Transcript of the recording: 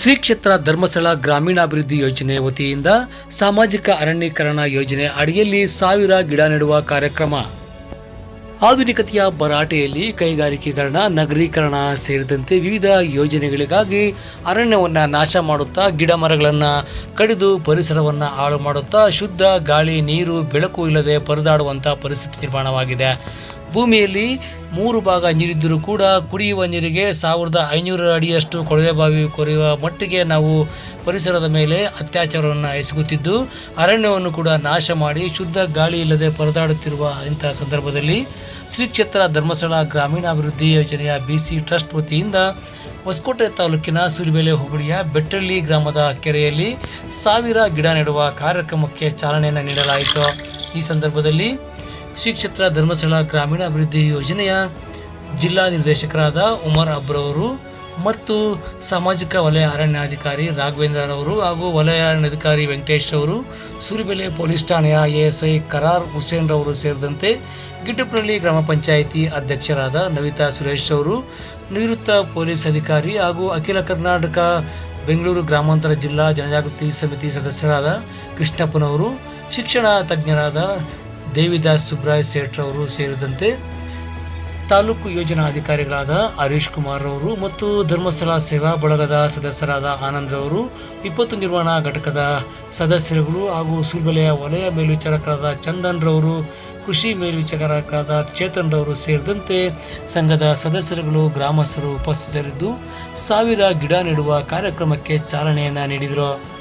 ಶ್ರೀ ಕ್ಷೇತ್ರ ಧರ್ಮಸ್ಥಳ ಗ್ರಾಮೀಣಾಭಿವೃದ್ಧಿ ಯೋಜನೆ ವತಿಯಿಂದ ಸಾಮಾಜಿಕ ಅರಣ್ಯೀಕರಣ ಯೋಜನೆ ಅಡಿಯಲ್ಲಿ ಸಾವಿರ ಗಿಡ ನೆಡುವ ಕಾರ್ಯಕ್ರಮ. ಆಧುನಿಕತೆಯ ಭರಾಟೆಯಲ್ಲಿ ಕೈಗಾರಿಕೀಕರಣ, ನಗರೀಕರಣ ಸೇರಿದಂತೆ ವಿವಿಧ ಯೋಜನೆಗಳಿಗಾಗಿ ಅರಣ್ಯವನ್ನು ನಾಶ ಮಾಡುತ್ತಾ ಗಿಡ ಮರಗಳನ್ನು ಕಡಿದು ಪರಿಸರವನ್ನು ಹಾಳು ಮಾಡುತ್ತಾ ಶುದ್ಧ ಗಾಳಿ, ನೀರು, ಬೆಳಕು ಇಲ್ಲದೆ ಪರದಾಡುವಂಥ ಪರಿಸ್ಥಿತಿ ನಿರ್ಮಾಣವಾಗಿದೆ. ಭೂಮಿಯಲ್ಲಿ ಮೂರು ಭಾಗ ನೀರಿದ್ದರೂ ಕೂಡ ಕುಡಿಯುವ ನೀರಿಗೆ ಸಾವಿರದ ಐನೂರು ಅಡಿಯಷ್ಟು ಕೊಳವೆ ಬಾವಿ ಕೊರೆಯುವ ಮಟ್ಟಿಗೆ ನಾವು ಪರಿಸರದ ಮೇಲೆ ಅತ್ಯಾಚಾರವನ್ನು ಎಸಗುತ್ತಿದ್ದು, ಅರಣ್ಯವನ್ನು ಕೂಡ ನಾಶ ಮಾಡಿ ಶುದ್ಧ ಗಾಳಿ ಇಲ್ಲದೆ ಪರದಾಡುತ್ತಿರುವ ಇಂತಹ ಸಂದರ್ಭದಲ್ಲಿ ಶ್ರೀ ಕ್ಷೇತ್ರ ಧರ್ಮಸ್ಥಳ ಗ್ರಾಮೀಣಾಭಿವೃದ್ಧಿ ಯೋಜನೆಯ ಬಿ ಸಿ ಟ್ರಸ್ಟ್ ವತಿಯಿಂದ ಹೊಸಕೋಟೆ ತಾಲೂಕಿನ ಸುರಿಬೆಲೆ ಹೋಬಳಿಯ ಬೆಟ್ಟಳ್ಳಿ ಗ್ರಾಮದ ಕೆರೆಯಲ್ಲಿ ಸಾವಿರ ಗಿಡ ನೆಡುವ ಕಾರ್ಯಕ್ರಮಕ್ಕೆ ಚಾಲನೆಯನ್ನು ನೀಡಲಾಯಿತು. ಈ ಸಂದರ್ಭದಲ್ಲಿ ಶ್ರೀ ಕ್ಷೇತ್ರ ಧರ್ಮಸ್ಥಳ ಗ್ರಾಮೀಣಾಭಿವೃದ್ಧಿ ಯೋಜನೆಯ ಜಿಲ್ಲಾ ನಿರ್ದೇಶಕರಾದ ಉಮರ್ ಅಬ್ರವರು ಮತ್ತು ಸಾಮಾಜಿಕ ವಲಯ ಅರಣ್ಯಾಧಿಕಾರಿ ರಾಘವೇಂದ್ರರವರು ಹಾಗೂ ವಲಯ ಅರಣ್ಯಾಧಿಕಾರಿ ವೆಂಕಟೇಶ್ ಅವರು ಸೂರಿಬೆಲೆ ಪೊಲೀಸ್ ಠಾಣೆಯ ಎಎಸ್ಐ ಕರಾರ್ ಹುಸೇನ್ ರವರು ಸೇರಿದಂತೆ ಗಿಡ್ಡಪ್ಪನಹಳ್ಳಿ ಗ್ರಾಮ ಪಂಚಾಯಿತಿ ಅಧ್ಯಕ್ಷರಾದ ನವಿತಾ ಸುರೇಶ್ ಅವರು ನಿವೃತ್ತ ಪೊಲೀಸ್ ಅಧಿಕಾರಿ ಹಾಗೂ ಅಖಿಲ ಕರ್ನಾಟಕ ಬೆಂಗಳೂರು ಗ್ರಾಮಾಂತರ ಜಿಲ್ಲಾ ಜನಜಾಗೃತಿ ಸಮಿತಿ ಸದಸ್ಯರಾದ ಕೃಷ್ಣಪ್ಪನವರು, ಶಿಕ್ಷಣ ತಜ್ಞರಾದ ದೇವಿದಾಸ್ ಸುಬ್ರಾಯ್ ಸೇಠ್ರವರು ಸೇರಿದಂತೆ ತಾಲೂಕು ಯೋಜನಾ ಅಧಿಕಾರಿಗಳಾದ ಹರೀಶ್ ಕುಮಾರ್ ಅವರು ಮತ್ತು ಧರ್ಮಸ್ಥಳ ಸೇವಾ ಬಳಗದ ಸದಸ್ಯರಾದ ಆನಂದ್ ಅವರು ವಿಪತ್ತು ನಿರ್ವಹಣಾ ಘಟಕದ ಸದಸ್ಯರುಗಳು ಹಾಗೂ ಸುಲ್ಬೆಲೆಯ ವಲಯ ಮೇಲ್ವಿಚಾರಕರಾದ ಚಂದನ್ ರವರು, ಕೃಷಿ ಮೇಲ್ವಿಚಾರಕರಾದ ಚೇತನ್ ರವರು ಸೇರಿದಂತೆ ಸಂಘದ ಸದಸ್ಯರುಗಳು, ಗ್ರಾಮಸ್ಥರು ಉಪಸ್ಥಿತರಿದ್ದು, ಸಾವಿರ ಗಿಡ ನೆಡುವ ಕಾರ್ಯಕ್ರಮಕ್ಕೆ ಚಾಲನೆಯನ್ನು ನೀಡಿದರು.